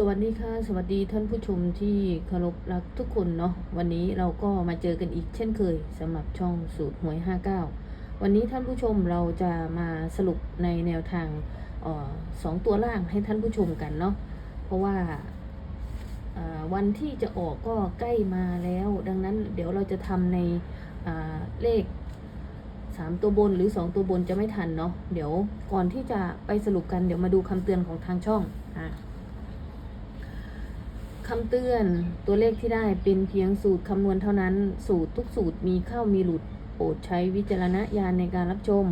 สวัสดีค่ะ สวัสดีท่านผู้ชมที่เคารพรักทุกคนเนาะวันนี้เราก็มาเจอกันอีกเช่นเคยสำหรับช่องสูตรหวย 59 วันนี้ท่านผู้ชมเราจะมาสรุปในแนวทางออสองตัวล่างให้ท่านผู้ชมกันเนาะเพราะว่าวันที่จะออกก็ใกล้มาแล้ว ดังนั้นเดี๋ยวเราจะทำในเลขสามตัวบนหรือสองตัวบนจะไม่ทันเนาะเดี๋ยวก่อนที่จะไปสรุปกันเดี๋ยวมาดูคำเตือนของทางช่องอะ คำเตือนตัวเลขที่ได้เป็นเพียงสูตรคำนวณเท่านั้น สูตรทุกสูตรมีเข้ามีหลุด โปรดใช้วิจารณญาณในการรับชม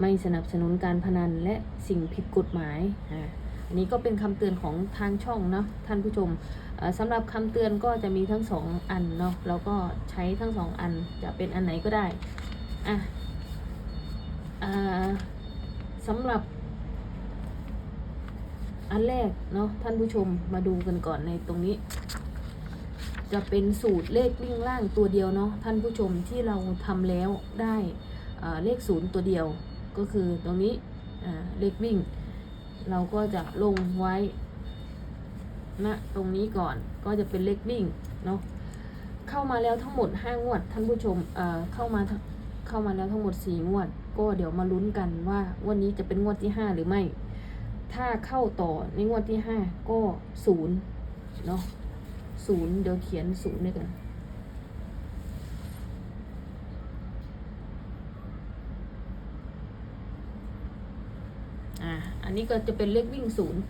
ไม่สนับสนุนการพนันและสิ่งผิดกฎหมายอะอันนี้ก็เป็นคำเตือนของทางช่องเนาะท่านผู้ชมสำหรับคำเตือนก็จะมีทั้งสองอันเนาะแล้วก็ใช้ทั้งสองอันจะเป็นอันไหนก็ได้อะอ่าสำหรับ อันแรกเนาะท่านผู้ชมมาดูกันก่อนในตรงนี้ จะเป็นสูตรเลขวิ่งล่างตัวเดียวเนาะท่านผู้ชมที่เราทำแล้วได้เลขศูนย์ตัวเดียว ก็คือตรงนี้เลขวิ่ง เราก็จะลงไว้ณตรงนี้ก่อนก็จะเป็นเลขวิ่งเนาะเข้ามาแล้วทั้งหมด5งวด ท่านผู้ชมเเข้ามาเข้ามาแล้วทั้งหมดสี่งวด ก็เดี๋ยวมาลุ้นกันว่าวันนี้จะเป็นงวดที่ห้าหรือไม่ ถ้าเข้าต่อในงวดที่ห้าก็ศูนย์เนาะศูนย์เดี๋ยวเขียนศูนย์ด้วยกันอ่าอันนี้ก็จะเป็นเลขวิ่งศูนย์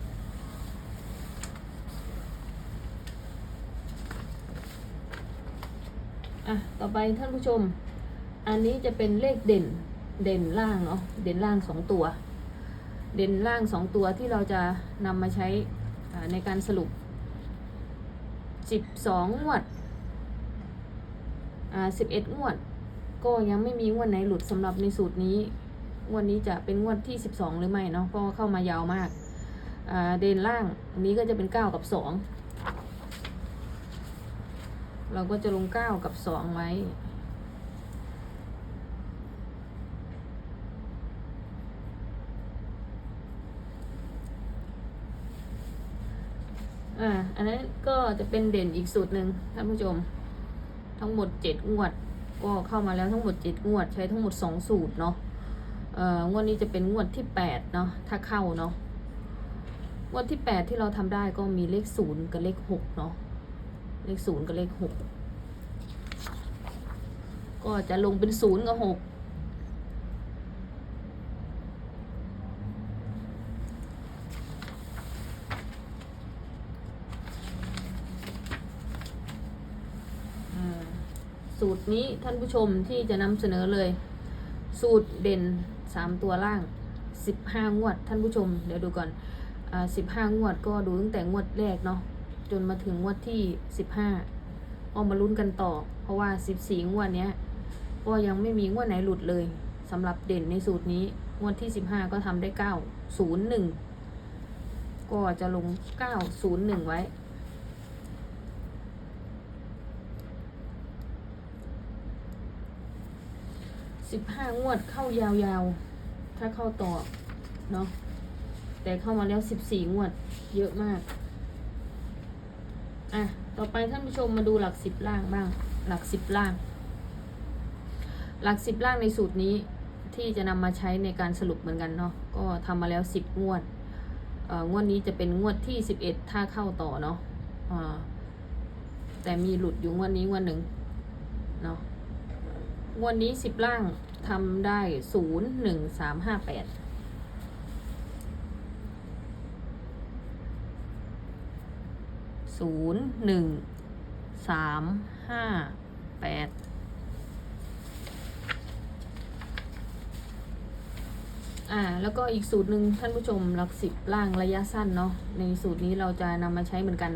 อะ ต่อไปท่านผู้ชม อันนี้จะเป็นเลขเด่น เด่นล่างเนาะ เด่นล่างสองตัว เด่นล่างสองตัวที่เราจะนำมาใช้ในการสรุปสิบสองวดอ่าสิบเอ็ดงวด ก็ยังไม่มีงวดไหนหลุดสำหรับในสูตรนี้ งวดนี้จะเป็นงวดที่สิบสองหรือไม่เนาะเพราะเข้ามายาวมากอ่าเด่นล่างอันนี้ก็จะเป็นเก้ากับสองเราก็จะลงเก้ากับสองไว้ อ่า อันนั้นก็จะเป็นเด่นอีกสูตรหนึ่งท่านผู้ชม ทั้งหมดเจ็ดงวด ก็เข้ามาแล้วทั้งหมดเจ็ดงวด ใช้ทั้งหมดสองสูตรเนาะเอ่องวดนี้จะเป็นงวดที่แปดเนาะถ้าเข้าเนาะงวดที่แปดที่เราทำได้ก็มีเลขศูนย์กับเลขหกเนาะเลขศูนย์กับเลขหกก็จะลงเป็นศูนย์กับหก อ่า สูตรนี้ท่านผู้ชมที่จะนำเสนอเลย สูตรเด่นสามตัวล่างสิบห้างวด ท่านผู้ชม เดี๋ยวดูก่อนอ่าสิบห้างวดก็ดูตั้งแต่งวดแรกเนาะจนมาถึงงวดที่สิบห้าเอามาลุ้นกันต่อ เพราะว่าสิบสี่งวดเนี้ยก็ยังไม่มีงวดไหนหลุดเลยสำหรับเด่นในสูตรนี้งวดที่สิบห้าก็ทำได้เก้าศูนย์หนึ่งก็จะลงเก้าศูนย์หนึ่งไว้ สิบห้างวดเข้ายาวๆ ถ้าเข้าต่อเนาะแต่เข้ามาแล้วสิบสี่งวด เยอะมาก อะ ต่อไปท่านผู้ชมมาดูหลักสิบล่างบ้าง หลักสิบล่าง หลักสิบล่างในสูตรนี้ที่จะนำมาใช้ในการสรุปเหมือนกันเนาะก็ทำมาแล้วสิบงวดอ่องวดนี้จะเป็นงวดที่สิบเอ็ดถ้าเข้าต่อเนาะอ่าแต่มีหลุดอยู่งวดนี้งวดหนึ่งเนาะ งวดนี้สิบล่างทำได้ศูนย์หนึ่งสามห้าแปดศูนย์หนึ่งสามห้าแปดอ่าแล้วก็อีกสูตรหนึ่งท่านผู้ชมหลักสิบล่างระยะสั้นเนาะในสูตรนี้เราจะนำมาใช้เหมือนกัน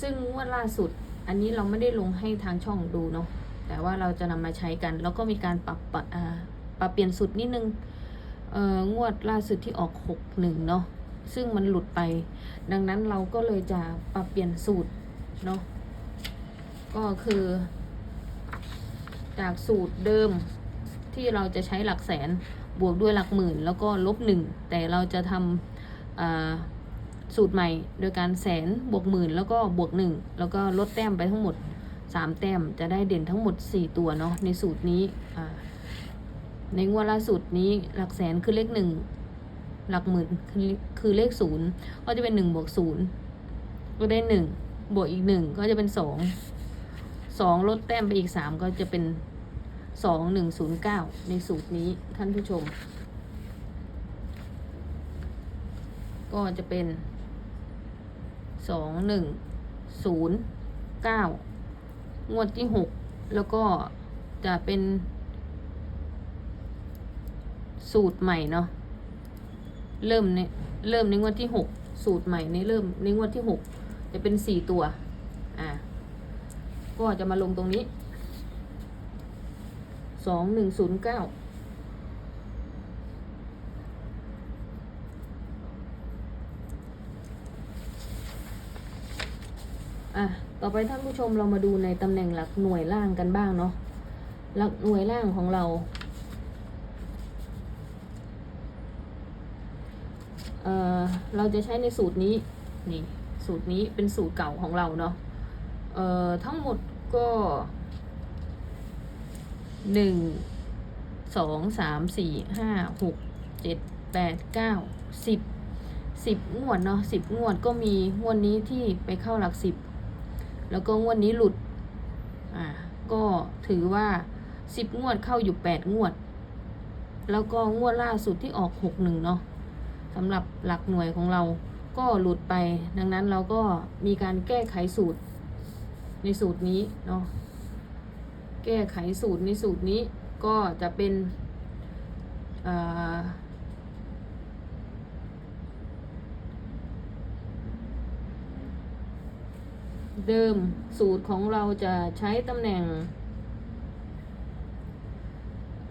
ซึ่งงวดล่าสุด อันนี้เราไม่ได้ลงให้ทางช่องดูเนาะ แต่ว่าเราจะนำมาใช้กัน แล้วก็มีการปรับปะอ่าปรับเปลี่ยนสูตรนิดนึงเอองวดล่าสุดที่ออกหกหนึ่งเนาะซึ่งมันหลุดไป ดังนั้นเราก็เลยจะปรับเปลี่ยนสูตรเนาะก็คือ จากสูตรเดิมที่เราจะใช้หลักแสนบวกด้วยหลักหมื่น แล้วก็ลบหนึ่งแต่เราจะทำสูตรใหม่ โดยการแสนบวกหมื่น แล้วก็บวกหนึ่งแล้วก็ลดแต้มไปทั้งหมด สามแต้มจะได้เด่นทั้งหมดสี่ตัวเนาะในสูตรนี้ในงวดล่าสุดนี้หลักแสนคือเลขหนึ่งหลักหมื่นคือคือเลขศูนย์ก็จะเป็นหนึ่งบวกศูนย์ก็ได้หนึ่งบวกอีกหนึ่งก็จะเป็นสองสองลดแต้มไปอีกสามก็จะเป็นสองหนึ่งศูนย์เก้าในสูตรนี้ท่านผู้ชม ก็จะเป็นสองหนึ่งศูนย์เก้า งวดที่หกแล้วก็จะเป็นสูตรใหม่เนาะเริ่มในเริ่มในงวดที่หกสูตรใหม่ในเริ่มในงวดที่หกจะเป็นสี่ตัว อ่า ก็จะมาลงตรงนี้สองหนึ่งศูนย์เก้าอะ ต่อไปท่านผู้ชมเรามาดูในตำแหน่งหลักหน่วยล่างกันบ้างเนาะหลักหน่วยล่างของเราเอ่อเราจะใช้ในสูตรนี้นี่สูตรนี้เป็นสูตรเก่าของเราเนาะเอ่อทั้งหมดก็หนึ่งสองสามสี่ห้าหกเจ็ดแปดเก้าสิบสิบงวดเนาะสิบงวดก็มีงวดนี้ที่ไปเข้าหลักสิบ แล้วก็งวดนี้หลุด อ่า ก็ถือว่าสิบงวดเข้าอยู่แปดงวด แล้วก็งวดล่าสุดที่ออกหกหนึ่งเนาะสำหรับหลักหน่วยของเราก็หลุดไป ดังนั้นเราก็มีการแก้ไขสูตร ในสูตรนี้เนาะ แก้ไขสูตรในสูตรนี้ก็จะเป็นอ่า เดิมสูตรของเราจะใช้ตำแหน่ง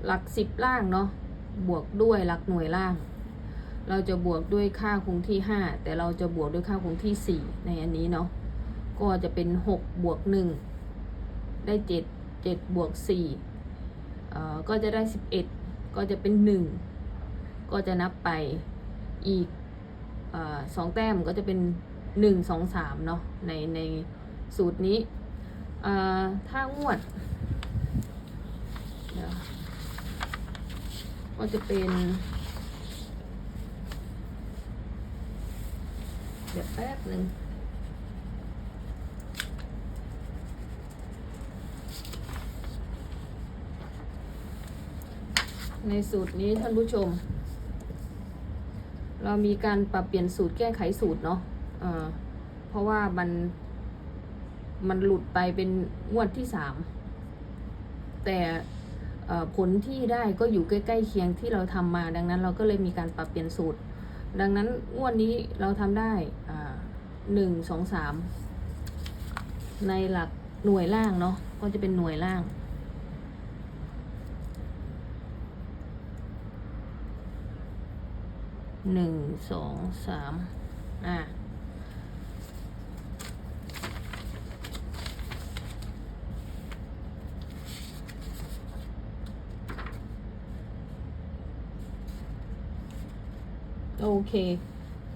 หลักสิบล่างเนาะบวกด้วยหลักหน่วยล่าง เราจะบวกด้วยค่าคงที่ห้าแต่เราจะบวกด้วยค่าคงที่สี่ในอันนี้เนาะก็จะเป็นหกบวกหนึ่งได้เจ็ดเจ็ดบวกสี่เอ่อก็จะได้สิบเอ็ดก็จะเป็นหนึ่งก็จะนับไปอีกเออสองแต้มก็จะเป็นหนึ่งสองสามเนาะในใน สูตรนี้ถ้างวดก็จะเป็น เดี๋ยวแป๊บหนึ่งในสูตรนี้ท่านผู้ชม เรามีการปรับเปลี่ยนสูตรแก้ไขสูตรเนาะเอ่อเพราะว่ามัน มันหลุดไปเป็นงวดที่สามแต่ผลที่ได้ก็อยู่ใกล้ๆเคียงที่เราทำมา ดังนั้นเราก็เลยมีการปรับเปลี่ยนสูตร ดังนั้นงวดนี้เราทำได้หนึ่งสองสามในหลักหน่วยล่างเนาะก็จะเป็นหน่วยล่าง หนึ่งสองสามอะ เค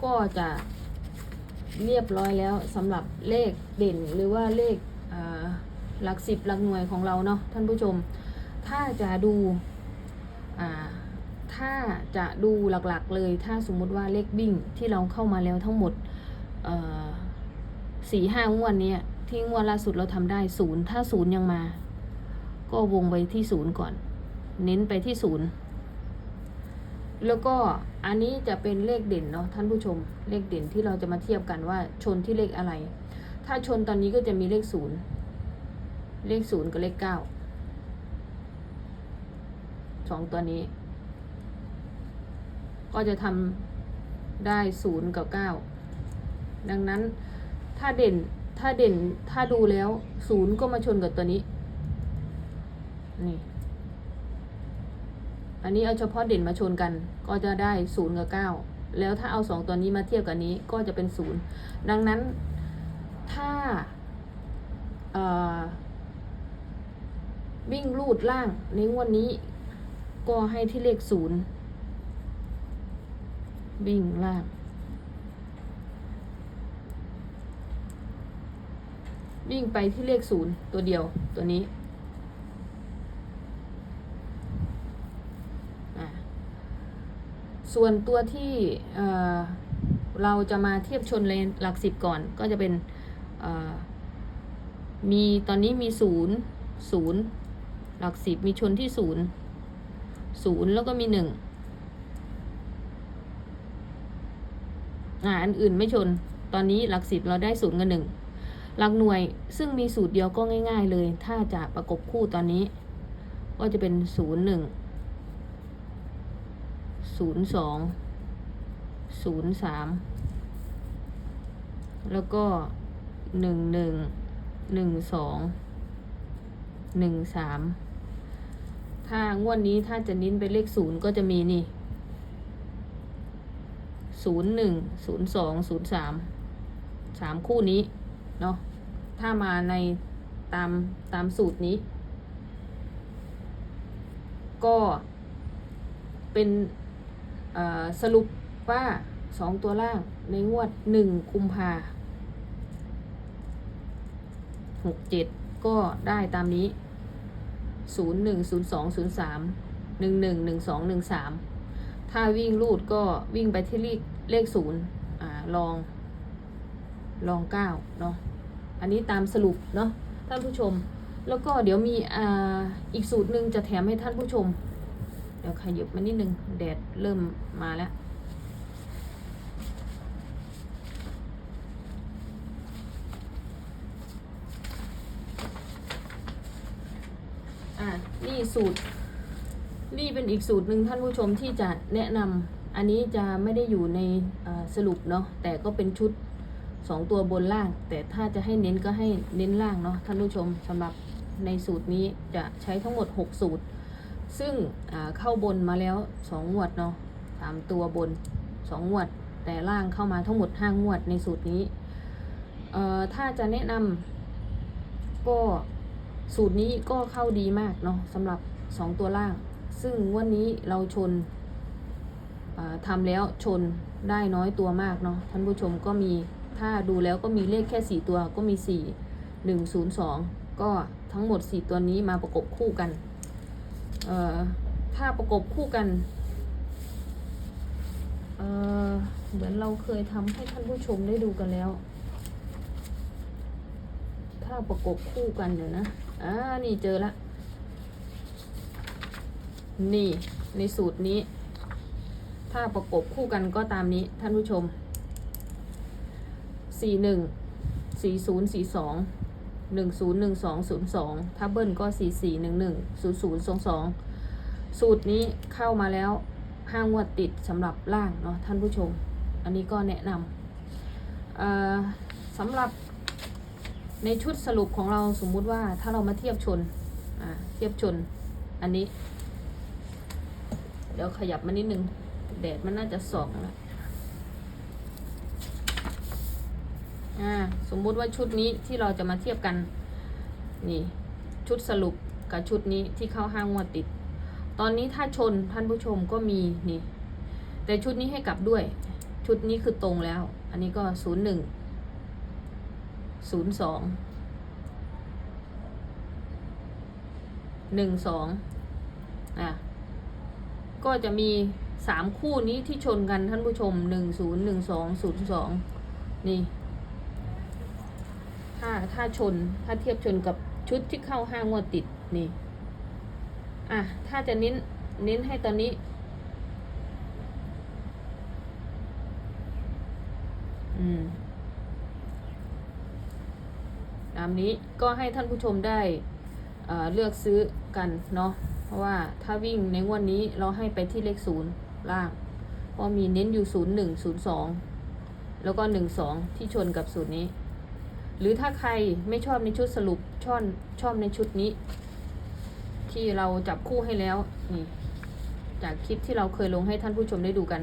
ก็จะเรียบร้อยแล้วสำหรับเลขเด่นหรือว่าเลขหลักสิบหลักหน่วยของเราเนาะท่านผู้ชม ถ้าจะดูถ้าจะดูหลักๆเลย ถ้าสมมุติว่าเลขบิ่งที่เราเข้ามาแล้วทั้งหมดสี่ห้างวดเนี้ที่งวดล่าสุดเราทำได้ศูนย์ถ้าศูนย์ยังมา ก็วงไปที่ศูนย์ก่อน เน้นไปที่ศูนย์ แล้วก็อันนี้จะเป็นเลขเด่นเนาะท่านผู้ชมเลขเด่นที่เราจะมาเทียบกันว่าชนที่เลขอะไร ถ้าชนตอนนี้ก็จะมีเลขศูนย์เลขศูนย์กับเลขเก้าสองตัวนี้ ก็จะทำได้ศูนย์กับเก้าดังนั้นถ้าเด่นถ้าเด่นถ้าดูแล้วศูนย์ก็มาชนกับตัวนี้นี่ อันนี้เอาเฉพาะเด่นมาชนกัน ก็จะได้ศูนย์กับเก้าแล้วถ้าเอาสองตัวนี้มาเทียบกับนี้ก็จะเป็นศูนย์ดังนั้นถ้าวิ่งลูดล่างในงวดนนี้ก็ให้ที่เลขศูนย์วิ่งล่าง วิ่งไปที่เลขศูนย์ตัวเดียวตัวนี้ ส่วนตัวที่เเราจะมาเทียบชนเลนหลักสิบก่อนก็จะเป็นมีตอนนี้มีศูนย์ศูนย์หลักสิบมีชนที่ศูนย์ศูนย์แล้วก็มีหนึ่งอ่าอันอื่นไม่ชน ตอนนี้หลักสิบเราได้ศูนย์กับหนึ่งหลักหน่วยซึ่งมีสูตรเดียวก็ง่าย ๆ เลย ถ้าจะประกบคู่ตอนนี้ ก็จะเป็นศูนย์หนึ่ง ศูนย์สองศูนย์สามแล้วก็หนึ่งหนึ่งหนึ่งสองหนึ่งสามถ้างวดนี้ถ้าจะนิ้นไปเลขศูนย์ก็จะมีนี่ศูนย์หนึ่งศูนย์สองศูนย์สามสามคู่นี้ เนาะถ้ามาในตามตามสูตรนี้ ก็เป็น สรุปว่าสองตัวล่างในงวดหนึ่งกุมภาหกเจ็ดก็ได้ตามนี้ศูนย์หนึ่งศูนย์สองศูนย์สามหนึ่งหนึ่งหนึ่งสองหนึ่งสามถ้าวิ่งรูดก็วิ่งไปที่เลขเลขศูนย์อ่าลองลองเก้าเนาะอันนี้ตามสรุปเนาะท่านผู้ชม แล้วก็เดี๋ยวมีอ่าอีกสูตรหนึ่งจะแถมให้ท่านผู้ชม ดี๋ยวขยับมานิดนึงแดดเริ่มมาแล้ว อ่านี่สูตร นี่เป็นอีกสูตรหนึ่งท่านผู้ชมที่จะแนะนำอันนี้จะไม่ได้อยู่ในสรุปเนาะแต่ก็เป็นชุดสองตัวบนล่าง แต่ถ้าจะให้เน้นก็ให้เน้นล่างเนาะท่านผู้ชมสำหรับในสูตรนี้จะใช้ทั้งหมด 6 สูตร ซึ่งเข้าบนมาแล้ว2งวดเนาะสามตัวบน2งวด แต่ล่างเข้ามาทั้งหมด5งวดในสูตรนี้ถ้าจะแนะนำก็สูตรนี้ก็เข้าดีมากเนาะสำหรับ2ตัวล่าง ซึ่งวันนี้เราชนทำแล้วชนได้น้อยตัวมากเนาะท่านผู้ชมก็มีถ้าดูแล้วก็มีเลขแค่ 4 ตัวก็มี 4 1 0 2 ก็ทั้งหมด 4 ตัวนี้มาประกบคู่กัน ถ้าประกบคู่กันเเหมือนเราเคยทำให้ท่านผู้ชมได้ดูกันแล้ว ถ้าประกบคู่กันเดี๋ยวนะ อ่า นี่เจอละ นี่ ในสูตรนี้ ถ้าประกบคู่กันก็ตามนี้ท่านผู้ชม 41 40 42 หนึ่งศูนย์หนึ่งสองศูนย์สองถ้าเบิ้ลก็สี่สี่หนึ่งหนึ่งศูนย์ศูนย์สองสองสูตรนี้เข้ามาแล้วห้างวดติดสำหรับล่างเนาะท่านผู้ชม อันนี้ก็แนะนำเอ่อสำหรับในชุดสรุปของเราสมมุติว่าถ้าเรามาเทียบชนเทียบชนอันนี้ เดี๋ยวขยับมานิดนึงแดดมันน่าจะส่องแล้ อ่าสมมุติว่าชุดนี้ที่เราจะมาเทียบกัน นี่ ชุดสรุปกับชุดนี้ที่เข้าห้างงวดติด ตอนนี้ถ้าชนท่านผู้ชมก็มีนี่ แต่ชุดนี้ให้กลับด้วย ชุดนี้คือตรงแล้ว อันนี้ก็ศูนย์หนึ่งศูนย์สองหนึ่งสองอะก็จะมีสามคู่นี้ที่ชนกันท่านผู้ชมหนึ่งศูนย์หนึ่งสองศูนย์สองนี่าถ้าชน ถ้าเทียบชนกับชุดที่เข้าห้างวดติดนี่ อะ ถ้าจะเน้น เน้นให้ตอนนี้อืมตามนี้ก็ให้ท่านผู้ชมได้เเลือกซื้อกันเนาะเพราะว่าถ้าวิ่งในงวดนนี้เราให้ไปที่เลขศูนย์ล่างเพราะมีเน้นอยู่ศูนย์หนึ่งศูนย์สองแล้วก็หนึ่งสองที่ชนกับสูตรนี้ หรือถ้าใครไม่ชอบในชุดสรุปชอบชอบในชุดนี้ ที่เราจับคู่ให้แล้วนี่จากคลิปที่เราเคยลงให้ท่านผู้ชมได้ดูกัน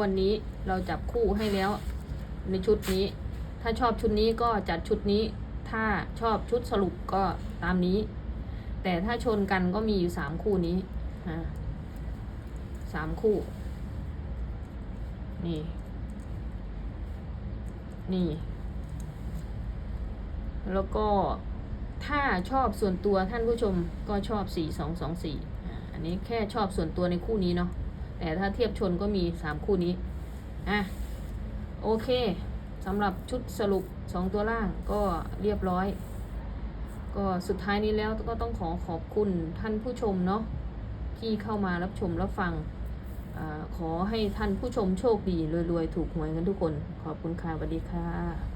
วันนี้เราจับคู่ให้แล้วในชุดนี้ ถ้าชอบชุดนี้ก็จัดชุดนี้ ถ้าชอบชุดสรุปก็ตามนี้ แต่ถ้าชนกันก็มีอยู่สามคู่นี้สามคู่ นี่ นี่ แล้วก็ถ้าชอบส่วนตัวท่านผู้ชมก็ชอบสี่สองสองสี่อันนี้แค่ชอบส่วนตัวในคู่นี้เนาะแต่ถ้าเทียบชนก็มีสามคู่นี้อะโอเคสำหรับชุดสรุปสองตัวล่างก็เรียบร้อย ก็สุดท้ายนี้แล้วก็ต้องขอขอบคุณท่านผู้ชมเนาะที่เข้ามารับชมรับฟัง ขอให้ท่านผู้ชมโชคดีรวยๆ ถูกหวยกันทุกคน ขอบคุณค่ะสวัสดีค่ะ